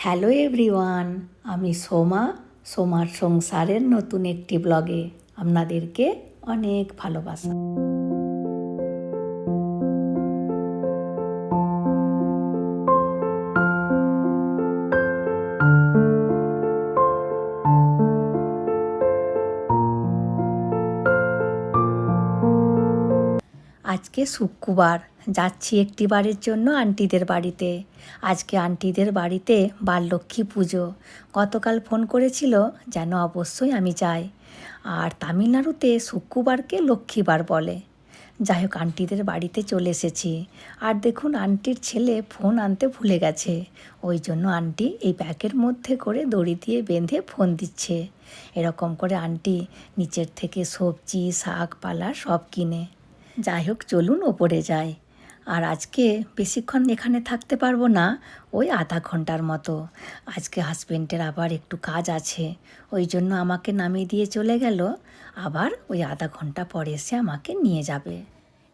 Hello everyone আমি সোমা সোমার সংসারের নতুন একটি ব্লগে আপনাদেরকে অনেক ভালোবাসা। আজকে শুক্রবার, যাচ্ছি একটি বারের জন্য আন্টিদের বাড়িতে। আজকে আন্টিদের বাড়িতে বাললক্ষ্মী পুজো। গতকাল ফোন করেছিল যেন অবশ্যই আমি যাই। আর তামিলনাড়ুতে শুক্রবারকে লক্ষ্মীবার বলে। যাই হোক, আন্টিদের বাড়িতে চলে এসেছি। আর দেখুন, আন্টির ছেলে ফোন আনতে ভুলে গেছে। ওই জন্য আন্টি এই ব্যাগের মধ্যে করে দড়ি দিয়ে বেঁধে ফোন দিচ্ছে। এরকম করে আন্টি নিচের থেকে সবজি, শাক, পালা সব কিনে। যাই হোক, চলুন ওপরে যাই। আর আজকে বেশিক্ষণ এখানে থাকতে পারব না, ওই আধা ঘণ্টার মতো। আজকে হাজবেন্ডের আবার একটু কাজ আছে, ওই জন্য আমাকে নামিয়ে দিয়ে চলে গেল। আবার ওই আধা ঘণ্টা পরে এসে আমাকে নিয়ে যাবে।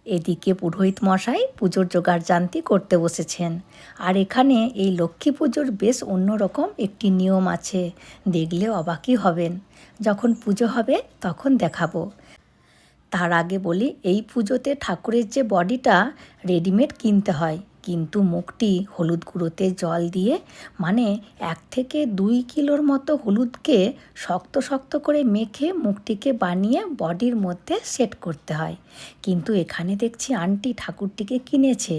এদিকে পুরোহিত মশাই পুজোর জোগাড় জানতি করতে বসেছেন। আর এখানে এই লক্ষ্মী পুজোর বেশ অন্যরকম একটি নিয়ম আছে, দেখলে অবাকই হবেন। যখন পুজো হবে, তখন দেখাবো। তার আগে বলি এই পুজোতে ঠাকুরের যে বডিটা রেডিমেড কিনতে হয়। কিন্তু মুখটি হলুদ গুঁড়োতে জল দিয়ে মানে এক থেকে দুই কিলোর মতো হলুদকে শক্ত শক্ত করে মেখে মুখটিকে বানিয়ে বডির মধ্যে সেট করতে হয়। কিন্তু এখানে দেখছি আন্টি ঠাকুরটিকে কিনেছে।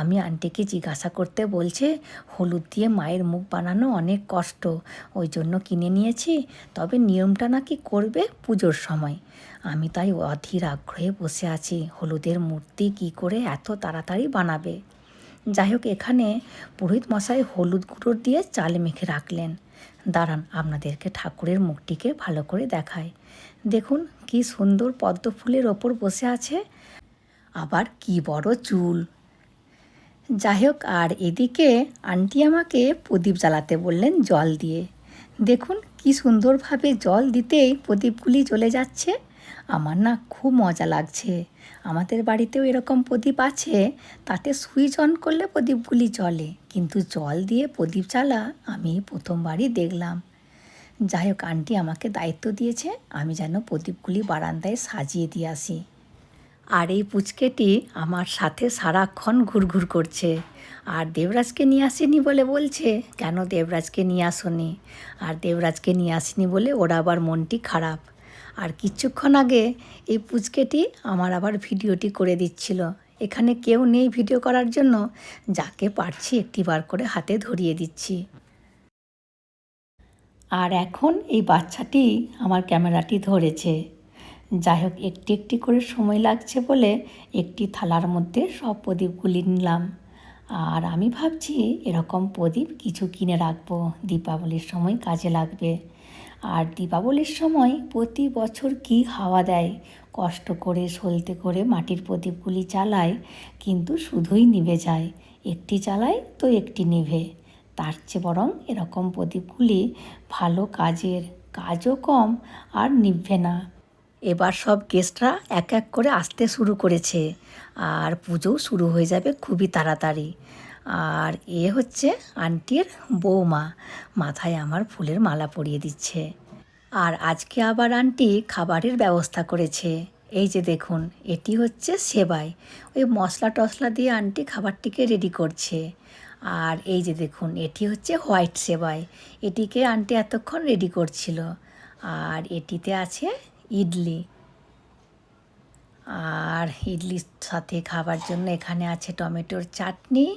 আমি আন্টিকে জিজ্ঞাসা করতে বলছে, হলুদ দিয়ে মায়ের মুখ বানানো অনেক কষ্ট, ওই জন্য কিনে নিয়েছি, তবে নিয়মটা নাকি করবে পুজোর সময়। আমি তাই অধীর আগ্রহে বসে আছি, হলুদের মূর্তি কি করে এত তাড়াতাড়ি বানাবে? যাই হোক এখানে পুরোহিত মশাই হলুদ গুঁড়ো দিয়ে চাল মেখে রাখলেন। দাঁড়ান, আপনাদেরকে ঠাকুরের মুখটিকে ভালো করে দেখায় দেখুন, কি সুন্দর পদ্ম ফুলের ওপর বসে আছে। আবার কি বড় চুল। যাই হোক আর এদিকে আন্টি আমাকে প্রদীপ জ্বালাতে বললেন জল দিয়ে। দেখুন, কি সুন্দরভাবে জল দিতেই প্রদীপগুলি জ্বলে যাচ্ছে। আমার না খুব মজা লাগছে। আমাদের বাড়িতেও এরকম প্রদীপ আছে, তাতে সুইচ অন করলে প্রদীপগুলি জ্বলে। কিন্তু জল দিয়ে প্রদীপ জ্বালা আমি প্রথমবারই দেখলাম। যাই হোক আন্টি আমাকে দায়িত্ব দিয়েছে, আমি যেন প্রদীপগুলি বারান্দায় সাজিয়ে দিয়ে আসি। আর এই পুচকেটি আমার সাথে সারাক্ষণ ঘুরঘুর করছে। আর দেবরাজকে নিয়ে আসেনি বলে বলছে, কেন দেবরাজকে নিয়ে আসনি? আর দেবরাজকে নিয়ে আসেনি বলে ওর আবার মনটি খারাপ। আর কিছুক্ষণ আগে এই পুচকেটি আমার আবার ভিডিওটি করে দিচ্ছিল। এখানে কেউ নেই ভিডিও করার জন্য, যাকে পারছি একটি বার করে হাতে ধরিয়ে দিচ্ছি। আর এখন এই বাচ্চাটি আমার ক্যামেরাটি ধরেছে। যাই হোক, একটি একটি করে সময় লাগছে বলে একটি থালার মধ্যে সব প্রদীপগুলি নিলাম। আর আমি ভাবছি এরকম প্রদীপ কিছু কিনে রাখব। দীপাবলির সময় কাজে লাগবে। আর দীপাবলির সময় প্রতি বছর কি হাওয়া দেয়? কষ্ট করে সলতে করে মাটির প্রদীপগুলি চালায়, কিন্তু শুধুই নিভে যায়। একটি চালায় তো একটি নিভে। তার চেয়ে বরং এরকম প্রদীপগুলি ভালো কাজের কাজও কম আর নিভবে না। এবার সব গেস্টরা এক এক করে আসতে শুরু করেছে। আর পুজোও শুরু হয়ে যাবে খুবই তাড়াতাড়ি। আর এ হচ্ছে আন্টির বৌমা। মাথায় আমার ফুলের মালা পরিয়ে দিচ্ছে। আর আজকে আবার আন্টি খাবারের ব্যবস্থা করেছে। এই যে দেখুন, এটি হচ্ছে সেবাই। ওই মশলা টশলা দিয়ে আন্টি খাবারটিকে রেডি করছে। আর এই যে দেখুন, এটি হচ্ছে হোয়াইট সেবাই। এটিকে আন্টি এতক্ষণ রেডি করছিল। আর এটিতে আছে ইডলি। আর ইডলির সাথে খাবার জন্য এখানে আছে টমেটোর চাটনি।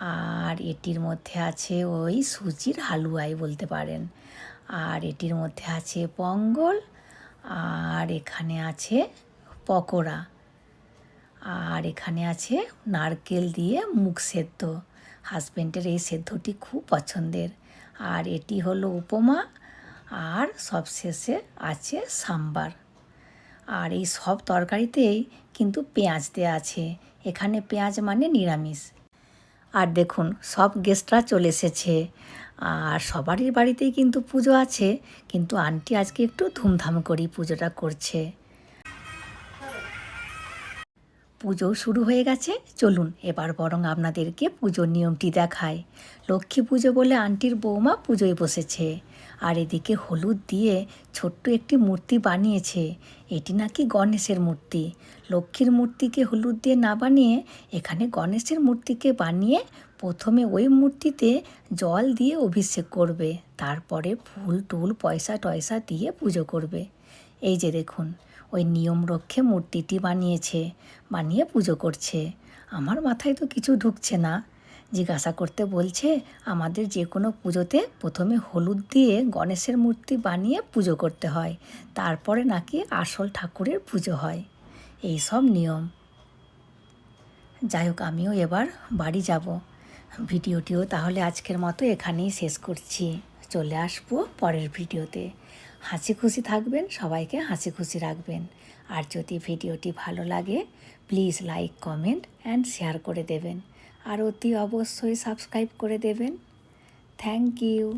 আর এটির মধ্যে আছে ওই সুজির হালুয়াই বলতে পারেন। আর এটির মধ্যে আছে পঙ্গল, আর এখানে আছে পকোড়া। আর এখানে আছে নারকেল দিয়ে মুখ সেদ্ধ। হাজব্যান্ডের এই সেদ্ধটি খুব পছন্দের। আর এটি হলো উপমা, আর সবশেষে আছে সাম্বার। আর এই সব তরকারিতেই কিন্তু পেঁয়াজ দেওয়া আছে। এখানে পেঁয়াজ মানে নিরামিষ। আর দেখুন, সব গেস্টরা চলে এসেছে। আর সবারই বাড়িতেই কিন্তু পুজো আছে, কিন্তু আন্টি আজকে একটু ধুমধাম করি পুজোটা করছে। পুজো শুরু হয়ে গেছে, চলুন এবার বরং আপনাদেরকে পুজোর নিয়মটি দেখায় লক্ষ্মী পুজো বলে আন্টির বৌমা পুজোয় বসেছে। আর এদিকে হলুদ দিয়ে ছোট্ট একটি মূর্তি বানিয়েছে। এটি নাকি গণেশের মূর্তি। লক্ষ্মীর মূর্তিকে হলুদ দিয়ে না বানিয়ে এখানে গণেশের মূর্তিকে বানিয়ে প্রথমে ওই মূর্তিতে জল দিয়ে অভিষেক করবে। তারপরে ফুল, টুল, পয়সা, টয়সা দিয়ে পুজো করবে। এই যে দেখুন, ওই নিয়ম রক্ষে মূর্তিটি বানিয়েছে, বানিয়ে পুজো করছে। আমার মাথায় তো কিছু ঢুকছে না। জিজ্ঞাসা করতে বলছে, আমাদের যে কোনো পুজোতে প্রথমে হলুদ দিয়ে গণেশের মূর্তি বানিয়ে পুজো করতে হয়, তারপরে নাকি আসল ঠাকুরের পুজো হয়। এই সব নিয়ম। যাই হোক, আমিও এবার বাড়ি যাব। ভিডিওটিও তাহলে আজকের মতো এখানেই শেষ করছি। চলে আসব পরের ভিডিওতে। হাসি খুশি থাকবেন, সবাইকে হাসি খুশি রাখবেন। আর যদি ভিডিওটি ভালো লাগে, please like, comment, and share করে দেবেন। আর অতি অবশ্যই সাবস্ক্রাইব করে দেবেন। Thank you